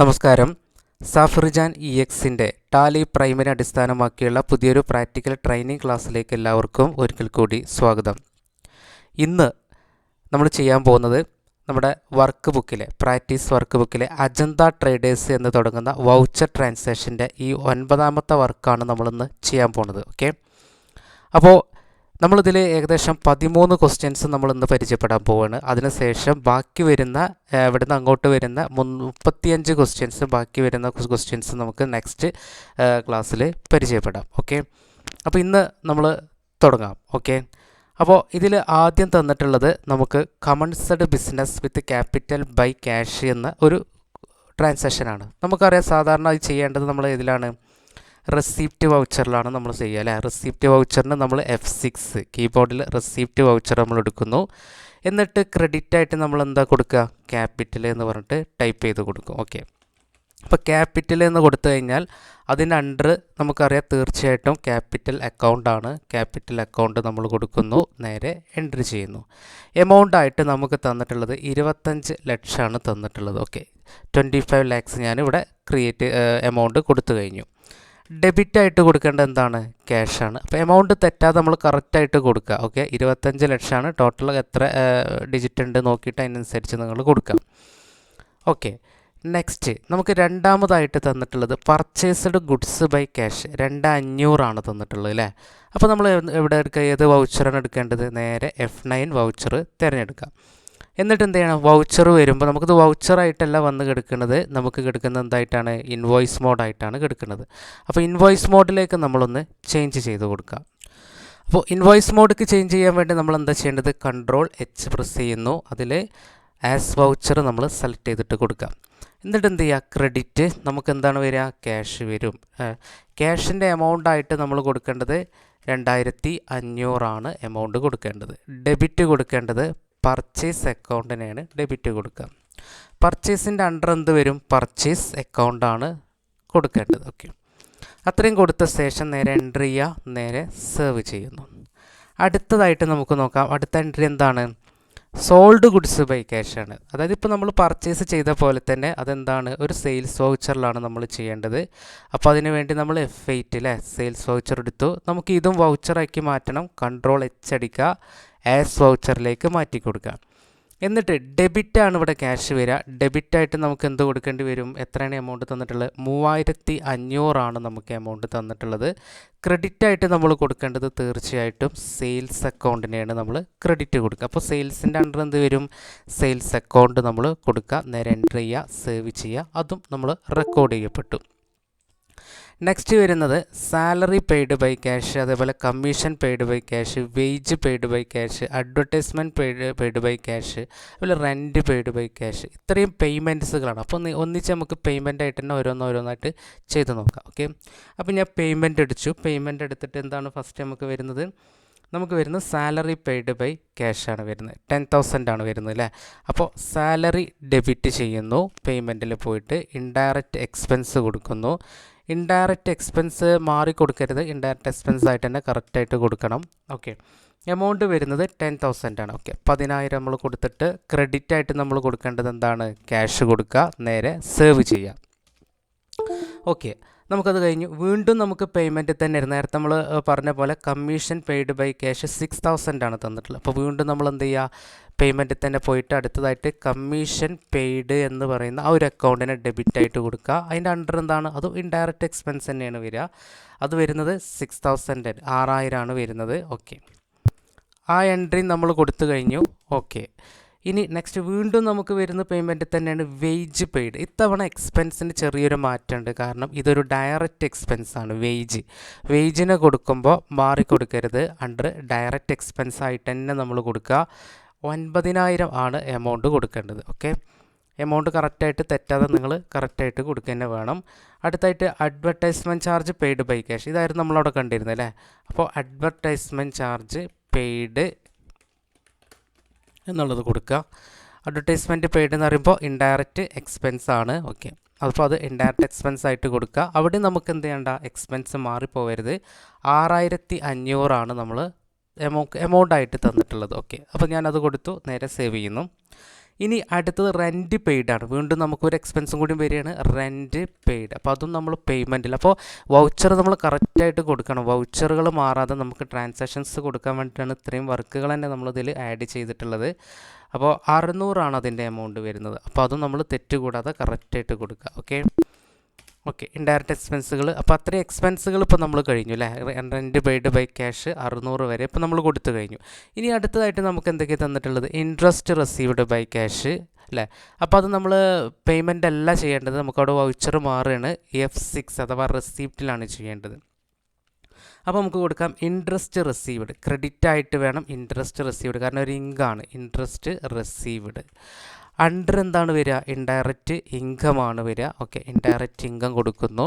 നമസ്കാരം. സാഫ്രിജാൻ ഇ എക്സിന്റെ ടാലി പ്രൈമിനെ അടിസ്ഥാനമാക്കിയുള്ള പുതിയൊരു പ്രാക്ടിക്കൽ ട്രെയിനിങ് ക്ലാസ്സിലേക്ക് എല്ലാവർക്കും ഒരിക്കൽ കൂടി സ്വാഗതം. ഇന്ന് നമ്മൾ ചെയ്യാൻ പോകുന്നത് നമ്മുടെ വർക്ക് ബുക്കിലെ പ്രാക്ടീസ് വർക്ക് ബുക്കിലെ അജന്ത ട്രേഡേഴ്സ് എന്ന് തുടങ്ങുന്ന വൗച്ചർ ട്രാൻസാക്ഷന്റെ ഈ ഒൻപതാമത്തെ വർക്കാണ് നമ്മളിന്ന് ചെയ്യാൻ പോകുന്നത്. ഓക്കെ? അപ്പോൾ നമ്മളിതിൽ ഏകദേശം പതിമൂന്ന് ക്വസ്റ്റ്യൻസ് നമ്മൾ ഇന്ന് പരിചയപ്പെടാൻ പോവാണ്. അതിനുശേഷം ബാക്കി വരുന്ന ഇവിടുന്ന് അങ്ങോട്ട് വരുന്ന മുപ്പത്തിയഞ്ച് ക്വസ്റ്റ്യൻസ് ബാക്കി വരുന്ന ക്വസ്റ്റ്യൻസ് നമുക്ക് നെക്സ്റ്റ് ക്ലാസ്സിൽ പരിചയപ്പെടാം. ഓക്കെ അപ്പോൾ ഇന്ന് നമ്മൾ തുടങ്ങാം. ഓക്കെ അപ്പോൾ ഇതിൽ ആദ്യം തന്നിട്ടുള്ളത് നമുക്ക് commenced business with capital by cash എന്ന ഒരു ട്രാൻസാക്ഷനാണ് നമുക്കറിയാം സാധാരണ ചെയ്യേണ്ടത് നമ്മൾ ഇതിലാണ് റെസിപ്റ്റ് വൗച്ചറിലാണ് നമ്മൾ ചെയ്യുക അല്ലേ? റെസിപ്റ്റ് വൗച്ചറിന് നമ്മൾ എഫ് സിക്സ് കീബോർഡിൽ റെസിപ്റ്റ് വൗച്ചർ നമ്മൾ എടുക്കുന്നു. എന്നിട്ട് ക്രെഡിറ്റ് ആയിട്ട് നമ്മൾ എന്താ കൊടുക്കുക? ക്യാപിറ്റൽ എന്ന് പറഞ്ഞിട്ട് ടൈപ്പ് ചെയ്ത് കൊടുക്കും. ഓക്കെ അപ്പോൾ ക്യാപിറ്റൽ എന്ന് കൊടുത്തു കഴിഞ്ഞാൽ അതിന്റെ അണ്ടർ നമുക്കറിയാം തീർച്ചയായിട്ടും ക്യാപിറ്റൽ അക്കൗണ്ടാണ് ക്യാപിറ്റൽ അക്കൗണ്ട് നമ്മൾ കൊടുക്കുന്നു നേരെ എൻട്രി ചെയ്യുന്നു. എമൗണ്ട് ആയിട്ട് നമുക്ക് തന്നിട്ടുള്ളത് ഇരുപത്തഞ്ച് ലക്ഷമാണ് തന്നിട്ടുള്ളത്. ഓക്കെ ട്വന്റി ഫൈവ് ലാക്സ് ഞാനിവിടെ ക്രിയേറ്റ് എമൗണ്ട് കൊടുത്തു കഴിഞ്ഞു. ഡെബിറ്റ് ആയിട്ട് കൊടുക്കേണ്ടത് എന്താണ്? ക്യാഷാണ് അപ്പോൾ എമൗണ്ട് തെറ്റാതെ നമ്മൾ കറക്റ്റായിട്ട് കൊടുക്കുക. ഓക്കെ ഇരുപത്തഞ്ച് ലക്ഷമാണ്. ടോട്ടൽ എത്ര ഡിജിറ്റ് ഉണ്ട് നോക്കിയിട്ട് അതിനനുസരിച്ച് നിങ്ങൾ കൊടുക്കുക. ഓക്കെ നെക്സ്റ്റ് നമുക്ക് രണ്ടാമതായിട്ട് തന്നിട്ടുള്ളത് പർച്ചേസ്ഡ് ഗുഡ്സ് ബൈ ക്യാഷ് രണ്ട് അഞ്ഞൂറാണ് തന്നിട്ടുള്ളത് അല്ലേ അപ്പോൾ നമ്മൾ എവിടെ- എടുക്കുക? ഏത് വൗച്ചറാണ് എടുക്കേണ്ടത്? നേരെ എഫ് നയൻ വൗച്ചർ തിരഞ്ഞെടുക്കാം എന്നിട്ട് എന്ത് ചെയ്യണം വൗച്ചർ വരുമ്പോൾ നമുക്കിത് വൗച്ചറായിട്ടല്ല വന്ന് കിടക്കുന്നത്. നമുക്ക് കിടക്കുന്നത് എന്തായിട്ടാണ്? ഇൻവോയ്സ് മോഡായിട്ടാണ് കിടക്കുന്നത്. അപ്പോൾ ഇൻവോയ്സ് മോഡിലേക്ക് നമ്മളൊന്ന് ചേഞ്ച് ചെയ്ത് കൊടുക്കാം. അപ്പോൾ ഇൻവോയ്സ് മോഡിക്ക് ചേഞ്ച് ചെയ്യാൻ വേണ്ടി നമ്മൾ എന്താ ചെയ്യേണ്ടത്? കൺട്രോൾ എച്ച് പ്രസ് ചെയ്യുന്നു. അതിൽ ആസ് വൗച്ചർ നമ്മൾ സെലക്ട് ചെയ്തിട്ട് കൊടുക്കാം. എന്നിട്ട് എന്ത് ചെയ്യുക ക്രെഡിറ്റ് നമുക്ക് എന്താണ് വരിക ക്യാഷ് വരും ക്യാഷിന്റെ എമൗണ്ട് ആയിട്ട് നമ്മൾ കൊടുക്കേണ്ടത് രണ്ടായിരത്തി അഞ്ഞൂറാണ് എമൗണ്ട് കൊടുക്കേണ്ടത്. ഡെബിറ്റ് കൊടുക്കേണ്ടത് പർച്ചേസ് അക്കൗണ്ടിനെയാണ് ഡെബിറ്റ് കൊടുക്കുക. പർച്ചേസിന്റെ അണ്ടർ എന്ത് വരും? പർച്ചേസ് അക്കൗണ്ടാണ് കൊടുക്കേണ്ടത്. ഓക്കെ അത്രയും കൊടുത്ത ശേഷം നേരെ എൻട്രി ചെയ്യുക. നേരെ സേവ് ചെയ്യുന്നു. അടുത്തതായിട്ട് നമുക്ക് നോക്കാം. അടുത്ത എൻട്രി എന്താണ്? സോൾഡ് ഗുഡ്സ് ബൈ ക്യാഷ് ആണ്. അതായത് ഇപ്പോൾ നമ്മൾ പർച്ചേസ് ചെയ്ത പോലെ തന്നെ അതെന്താണ്? ഒരു സെയിൽസ് വൗച്ചറിലാണ് നമ്മൾ ചെയ്യേണ്ടത്. അപ്പോൾ അതിന് വേണ്ടി നമ്മൾ എഫ് എയ്റ്റ് അല്ലേ സെയിൽസ് വൗച്ചർ എടുത്തു. നമുക്ക് ഇതും വൗച്ചറാക്കി മാറ്റണം. കൺട്രോൾ എച്ച് അടിക്കുക. ആസ് വൗച്ചറിലേക്ക് മാറ്റി കൊടുക്കുക. എന്നിട്ട് ഡെബിറ്റാണ് ഇവിടെ ക്യാഷ് വരിക. ഡെബിറ്റായിട്ട് നമുക്ക് എന്ത് കൊടുക്കേണ്ടി വരും? എത്രയാണ് എമൗണ്ട് തന്നിട്ടുള്ളത്? മൂവായിരത്തി അഞ്ഞൂറാണ് നമുക്ക് എമൗണ്ട് തന്നിട്ടുള്ളത്. ക്രെഡിറ്റായിട്ട് നമ്മൾ കൊടുക്കേണ്ടത് തീർച്ചയായിട്ടും സെയിൽസ് അക്കൗണ്ടിനെയാണ് നമ്മൾ ക്രെഡിറ്റ് കൊടുക്കുക. അപ്പോൾ സെയിൽസിന്റെ അണ്ടർ എന്ത് വരും? സെയിൽസ് അക്കൗണ്ട് നമ്മൾ കൊടുക്കുക. നേരെ എന്റർ ചെയ്യുക സേവ് ചെയ്യുക. അതും നമ്മൾ റെക്കോർഡ് ചെയ്യപ്പെട്ടു. നെക്സ്റ്റ് വരുന്നത് സാലറി പെയ്ഡ് ബൈ ക്യാഷ് അതേപോലെ commission paid by cash wage paid by cash advertisement paid paid by cash അതുപോലെ റെന്റ് പെയ്ഡ് ബൈ ക്യാഷ് ഇത്രയും പേയ്മെന്റ്സുകളാണ് അപ്പോൾ ഒന്ന് ഒന്നിച്ച് നമുക്ക് പേയ്മെന്റ് ആയിട്ട് തന്നെ ഓരോന്നോരോന്നായിട്ട് ചെയ്ത് നോക്കാം ഓക്കെ അപ്പോൾ ഞാൻ പേയ്മെന്റ് അടിച്ചു പേയ്മെന്റ് എടുത്തിട്ട് എന്താണ് ഫസ്റ്റ് നമുക്ക് വരുന്നത്? നമുക്ക് വരുന്നത് സാലറി പെയ്ഡ് ബൈ ക്യാഷ് ആണ് വരുന്നത്. ടെൻ തൗസൻഡ് ആണ് വരുന്നത് അല്ലേ? അപ്പോൾ സാലറി ഡെബിറ്റ് ചെയ്യുന്നു. പേയ്മെന്റിൽ പോയിട്ട് ഇൻഡയറക്റ്റ് എക്സ്പെൻസ് കൊടുക്കുന്നു. ഇൻഡയറക്റ്റ് എക്സ്പെൻസ് മാറി കൊടുക്കരുത് ഇൻഡയറക്റ്റ് എക്സ്പെൻസ് ആയിട്ട് തന്നെ കറക്റ്റായിട്ട് കൊടുക്കണം. ഓക്കെ എമൗണ്ട് വരുന്നത് ടെൻ തൗസൻഡ് ആണ്. ഓക്കെ പതിനായിരം നമ്മൾ കൊടുത്തിട്ട് ക്രെഡിറ്റ് ആയിട്ട് നമ്മൾ കൊടുക്കേണ്ടത് എന്താണ്? ക്യാഷ് കൊടുക്കുക. നേരെ സേവ് ചെയ്യുക. ഓക്കെ നമുക്കത് കഴിഞ്ഞു. വീണ്ടും നമുക്ക് പേയ്മെന്റ് തന്നെ നേരത്തെ നമ്മൾ പറഞ്ഞ പോലെ commission paid by cash six thousand ആണ് തന്നിട്ടുള്ളത്. അപ്പോൾ വീണ്ടും നമ്മൾ എന്ത് ചെയ്യുക പേയ്മെന്റ് തന്നെ പോയിട്ട് അടുത്തതായിട്ട് കമ്മീഷൻ പെയ്ഡ് എന്ന് പറയുന്ന ആ ഒരു അക്കൗണ്ടിനെ ഡെബിറ്റ് ആയിട്ട് കൊടുക്കുക. അതിന്റെ അണ്ടർ എന്താണ്? അത് ഇൻഡയറക്റ്റ് എക്സ്പെൻസ് തന്നെയാണ് വരിക. അത് വരുന്നത് സിക്സ് തൗസൻഡ് ആറായിരമാണ് വരുന്നത്. ഓക്കെ ആ എൻട്രി നമ്മൾ കൊടുത്തു കഴിഞ്ഞു. ഓക്കെ ഇനി നെക്സ്റ്റ് വീണ്ടും നമുക്ക് വരുന്ന പേയ്മെന്റ് തന്നെയാണ് വേജ് പെയ്ഡ് ഇത്തവണ എക്സ്പെൻസിന് ചെറിയൊരു മാറ്റമുണ്ട്. കാരണം ഇതൊരു ഡയറക്റ്റ് എക്സ്പെൻസ് ആണ് വേജ് വേജിനെ കൊടുക്കുമ്പോൾ മാറി കൊടുക്കരുത്. അണ്ടർ ഡയറക്റ്റ് എക്സ്പെൻസ് ആയിട്ട് തന്നെ നമ്മൾ കൊടുക്കുക. ഒൻപതിനായിരം ആണ് എമൗണ്ട് കൊടുക്കേണ്ടത് ഓക്കെ എമൗണ്ട് കറക്റ്റായിട്ട് തെറ്റാതെ നിങ്ങൾ കറക്റ്റായിട്ട് കൊടുക്കുക തന്നെ വേണം. അടുത്തായിട്ട് advertisement charge paid by cash ഇതായിരുന്നു നമ്മളവിടെ കണ്ടിരുന്നത് അല്ലേ? അപ്പോൾ അഡ്വർടൈസ്മെന്റ് ചാർജ് പെയ്ഡ് എന്നുള്ളത് കൊടുക്കുക. അഡ്വർടൈസ്മെന്റ് പെയ്ഡ് എന്ന് പറയുമ്പോൾ ഇൻഡയറക്റ്റ് എക്സ്പെൻസ് ആണ്. ഓക്കെ അപ്പോൾ അത് ഇൻഡയറക്റ്റ് എക്സ്പെൻസ് ആയിട്ട് കൊടുക്കുക. അവിടെ നമുക്ക് എന്ത് ചെയ്യേണ്ട? എക്സ്പെൻസ് മാറിപ്പോവരുത്. ആറായിരത്തി അഞ്ഞൂറാണ് നമ്മൾ എമൗ എമൗണ്ട് ആയിട്ട് തന്നിട്ടുള്ളത്. ഓക്കെ അപ്പോൾ ഞാനത് കൊടുത്തു. നേരെ സേവ് ചെയ്യുന്നു. ഇനി അടുത്തത് റെന്റ് പെയ്ഡ് ആണ്. വീണ്ടും നമുക്കൊരു എക്സ്പെൻസും കൂടി വരികയാണ്. റെന്റ് പെയ്ഡ് അപ്പോൾ അതും നമ്മൾ പേയ്മെന്റിൽ അപ്പോൾ വൗച്ചർ നമ്മൾ കറക്റ്റായിട്ട് കൊടുക്കണം. വൗച്ചറുകൾ മാറാതെ നമുക്ക് ട്രാൻസാക്ഷൻസ് കൊടുക്കാൻ വേണ്ടിയിട്ടാണ് ഇത്രയും വർക്കുകൾ തന്നെ നമ്മളിതിൽ ആഡ് ചെയ്തിട്ടുള്ളത്. അപ്പോൾ അറുന്നൂറാണ് അതിന്റെ എമൗണ്ട് വരുന്നത്. അപ്പോൾ അതും നമ്മൾ തെറ്റുകൂടാതെ കറക്റ്റായിട്ട് കൊടുക്കുക. ഓക്കെ ഓക്കെ ഇൻഡയറക്റ്റ് എക്സ്പെൻസുകൾ അപ്പോൾ അത്രയും എക്സ്പെൻസുകൾ ഇപ്പോൾ നമ്മൾ കഴിഞ്ഞു അല്ലേ റെന്റ് പെയ്ഡ് ബൈ ക്യാഷ് അറുന്നൂറ് വരെ ഇപ്പോൾ നമ്മൾ കൊടുത്തു കഴിഞ്ഞു. ഇനി അടുത്തതായിട്ട് നമുക്ക് എന്തൊക്കെയാണ് തന്നിട്ടുള്ളത്? ഇൻട്രസ്റ്റ് റിസീവ്ഡ് ബൈ ക്യാഷ് അല്ലേ അപ്പോൾ അത് നമ്മൾ പേയ്മെന്റ് അല്ല ചെയ്യേണ്ടത്. നമുക്കവിടെ വൗച്ചർ മാറുകയാണ് എഫ് സിക്സ് അഥവാ റെസീപ്റ്റിലാണ് ചെയ്യേണ്ടത്. അപ്പോൾ നമുക്ക് കൊടുക്കാം ഇൻട്രസ്റ്റ് റിസീവ്ഡ് ക്രെഡിറ്റ് ആയിട്ട് വേണം ഇൻട്രസ്റ്റ് റിസീവ്ഡ് കാരണം ഒരു ഇങ്കാണ്. ഇൻട്രസ്റ്റ് റിസീവ്ഡ് അണ്ടർ എന്താണ് വരിക? ഇൻഡയറക്റ്റ് ഇൻകം ആണ് വരിക. ഓക്കെ ഇൻഡയറക്റ്റ് ഇൻകം കൊടുക്കുന്നു.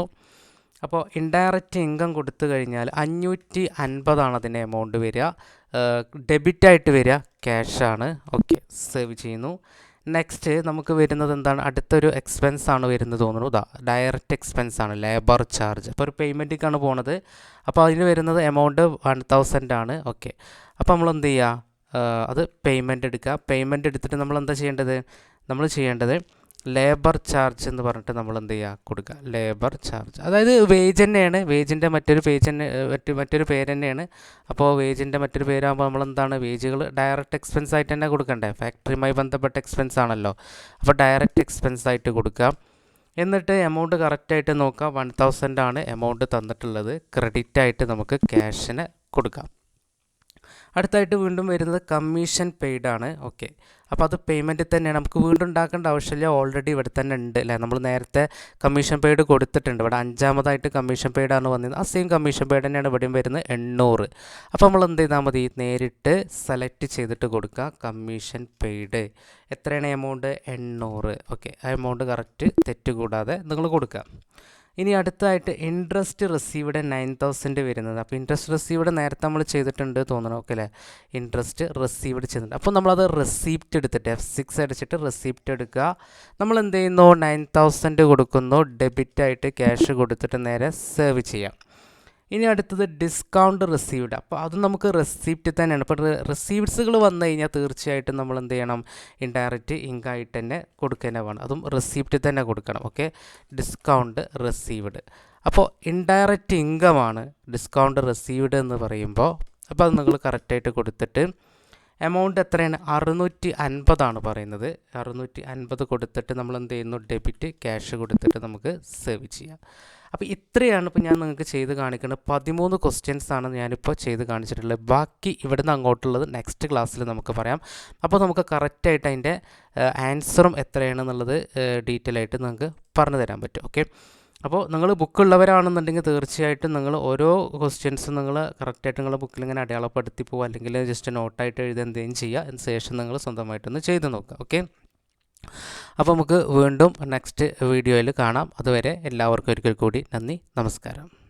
അപ്പോൾ ഇൻഡയറക്റ്റ് ഇൻകം കൊടുത്തു കഴിഞ്ഞാൽ അഞ്ഞൂറ്റി അൻപതാണ് അതിന്റെ എമൗണ്ട് വരിക. ഡെബിറ്റായിട്ട് വരിക. ക്യാഷാണ് ഓക്കെ സേവ് ചെയ്യുന്നു. നെക്സ്റ്റ് നമുക്ക് വരുന്നത് എന്താണ്? അടുത്തൊരു എക്സ്പെൻസ് ആണ് വരുന്നത് തോന്നുന്നു. ഇതാ ഡയറക്റ്റ് എക്സ്പെൻസ് ആണ് ലേബർ ചാർജ് അപ്പോൾ ഒരു പേയ്മെന്റിക്കാണ് പോണത്. അപ്പോൾ അതിന് വരുന്നത് എമൗണ്ട് വൺ തൗസൻഡ് ആണ്. ഓക്കെ അപ്പോൾ നമ്മൾ എന്ത് ചെയ്യുക? അത് പേയ്മെന്റ് എടുക്കുക. പേയ്മെന്റ് എടുത്തിട്ട് നമ്മൾ എന്താ ചെയ്യേണ്ടത്? നമ്മൾ ചെയ്യേണ്ടത് ലേബർ ചാർജ് എന്ന് പറഞ്ഞിട്ട് നമ്മൾ എന്ത് ചെയ്യുക? കൊടുക്കുക. ലേബർ ചാർജ് അതായത് വേജ് തന്നെയാണ്. വേജിന്റെ മറ്റൊരു പേജ് തന്നെ മറ്റു മറ്റൊരു പേര് തന്നെയാണ്. അപ്പോൾ വേജിന്റെ മറ്റൊരു പേരാകുമ്പോൾ നമ്മൾ എന്താണ് വേജുകൾ ഡയറക്റ്റ് എക്സ്പെൻസ് ആയിട്ട് തന്നെ കൊടുക്കണ്ടേ? ഫാക്ടറിയുമായി ബന്ധപ്പെട്ട എക്സ്പെൻസ് ആണല്ലോ. അപ്പോൾ ഡയറക്റ്റ് എക്സ്പെൻസ് ആയിട്ട് കൊടുക്കുക. എന്നിട്ട് എമൗണ്ട് കറക്റ്റായിട്ട് നോക്കുക. വൺ തൗസൻഡ് ആണ് എമൗണ്ട് തന്നിട്ടുള്ളത്. ക്രെഡിറ്റ് ആയിട്ട് നമുക്ക് ക്യാഷിന് കൊടുക്കാം. അടുത്തായിട്ട് വീണ്ടും വരുന്നത് കമ്മീഷൻ പെയ്ഡ് ആണ്. ഓക്കെ അപ്പോൾ അത് പേയ്മെന്റ് തന്നെയാണ്. നമുക്ക് വീണ്ടും ഉണ്ടാക്കേണ്ട ആവശ്യമില്ല. ഓൾറെഡി ഇവിടെ തന്നെ ഉണ്ട് അല്ലേ? നമ്മൾ നേരത്തെ കമ്മീഷൻ പെയ്ഡ് കൊടുത്തിട്ടുണ്ട്. ഇവിടെ അഞ്ചാമതായിട്ട് കമ്മീഷൻ പെയ്ഡ് ആണ് വന്നത് ആ സെയിം കമ്മീഷൻ പെയ്ഡ് തന്നെയാണ് ഇവിടെയും വരുന്നത്. എണ്ണൂറ്. അപ്പോൾ നമ്മൾ എന്ത് ചെയ്താൽ മതി? നേരിട്ട് സെലക്ട് ചെയ്തിട്ട് കൊടുക്കുക. കമ്മീഷൻ പെയ്ഡ് എത്രയാണ് എമൗണ്ട് എണ്ണൂറ്. ഓക്കെ ആ എമൗണ്ട് കറക്റ്റ് തെറ്റുകൂടാതെ നിങ്ങൾ കൊടുക്കുക. ഇനി അടുത്തായിട്ട് ഇൻട്രസ്റ്റ് റിസീവ്ഡ് നയൻ തൗസൻഡ് വരുന്നത്. അപ്പോൾ ഇൻട്രസ്റ്റ് റിസീവ്ഡ് നേരത്തെ നമ്മൾ ചെയ്തിട്ടുണ്ട് തോന്നണം? ഓക്കെ അല്ലേ? ഇൻട്രസ്റ്റ് റിസീവ്ഡ് ചെയ്തിട്ടുണ്ട്. അപ്പോൾ നമ്മളത് റെസീപ്റ്റ് എടുത്തിട്ട് എഫ് സിക്സ് അടിച്ചിട്ട് റെസീപ്റ്റ് എടുക്കുക. നമ്മൾ എന്ത് ചെയ്യുന്നു? നയൻ തൗസൻഡ് കൊടുക്കുന്നു. ഡെബിറ്റായിട്ട് ക്യാഷ് കൊടുത്തിട്ട് നേരെ സേവ് ചെയ്യാം. ഇനി അടുത്തത് ഡിസ്കൗണ്ട് റിസീവ്ഡ് അപ്പോൾ അത് നമുക്ക് റെസിപ്റ്റ് തന്നെയാണ്. അപ്പോൾ റെസീപ്റ്റ്സുകൾ വന്നു കഴിഞ്ഞാൽ തീർച്ചയായിട്ടും നമ്മൾ എന്ത് ചെയ്യണം? ഇൻഡയറക്റ്റ് ഇങ്കായിട്ട് തന്നെ കൊടുക്കുക വേണം അതും റെസിപ്റ്റ് തന്നെ കൊടുക്കണം. ഓക്കെ ഡിസ്കൗണ്ട് റിസീവ്ഡ് അപ്പോൾ ഇൻഡയറക്റ്റ് ഇൻകമാണ് ഡിസ്കൗണ്ട് റിസീവ്ഡ് എന്ന് പറയുമ്പോൾ അപ്പോൾ അത് നിങ്ങൾ കറക്റ്റായിട്ട് കൊടുത്തിട്ട് എമൗണ്ട് എത്രയാണ്? അറുന്നൂറ്റി അൻപതാണ് പറയുന്നത്. അറുന്നൂറ്റി അൻപത് കൊടുത്തിട്ട് നമ്മൾ എന്ത് ചെയ്യുന്നു? ഡെബിറ്റ് ക്യാഷ് കൊടുത്തിട്ട് നമുക്ക് സേവ് ചെയ്യാം. അപ്പോൾ ഇത്രയാണ് ഇപ്പോൾ ഞാൻ നിങ്ങൾക്ക് ചെയ്ത് കാണിക്കുന്നത് പതിമൂന്ന് ക്വസ്റ്റ്യൻസ് ആണ് ഞാനിപ്പോൾ ചെയ്ത് കാണിച്ചിട്ടുള്ളത്. ബാക്കി ഇവിടുന്ന് അങ്ങോട്ടുള്ളത് നെക്സ്റ്റ് ക്ലാസ്സിൽ നമുക്ക് പറയാം. അപ്പോൾ നമുക്ക് കറക്റ്റായിട്ട് അതിന്റെ ആൻസറും എത്രയാണെന്നുള്ളത് ഡീറ്റെയിൽ ആയിട്ട് നിങ്ങൾക്ക് പറഞ്ഞു തരാൻ പറ്റും. ഓക്കെ അപ്പോൾ നിങ്ങൾ ബുക്കുള്ളവരാണെന്നുണ്ടെങ്കിൽ തീർച്ചയായിട്ടും നിങ്ങൾ ഓരോ ക്വസ്റ്റ്യൻസും നിങ്ങൾ കറക്റ്റായിട്ട് നിങ്ങളുടെ ബുക്കിൽ ഇങ്ങനെ അടയാളപ്പെടുത്തി പോകുക അല്ലെങ്കിൽ ജസ്റ്റ് നോട്ടായിട്ട് എഴുതി എന്തെങ്കിലും ചെയ്യുക. അതിന് ശേഷം നിങ്ങൾ സ്വന്തമായിട്ടൊന്ന് ചെയ്ത് നോക്കുക. ഓക്കെ അപ്പോൾ നമുക്ക് വീണ്ടും നെക്സ്റ്റ് വീഡിയോയിൽ കാണാം. അതുവരെ എല്ലാവർക്കും ഒരിക്കൽ കൂടി നന്ദി. നമസ്കാരം.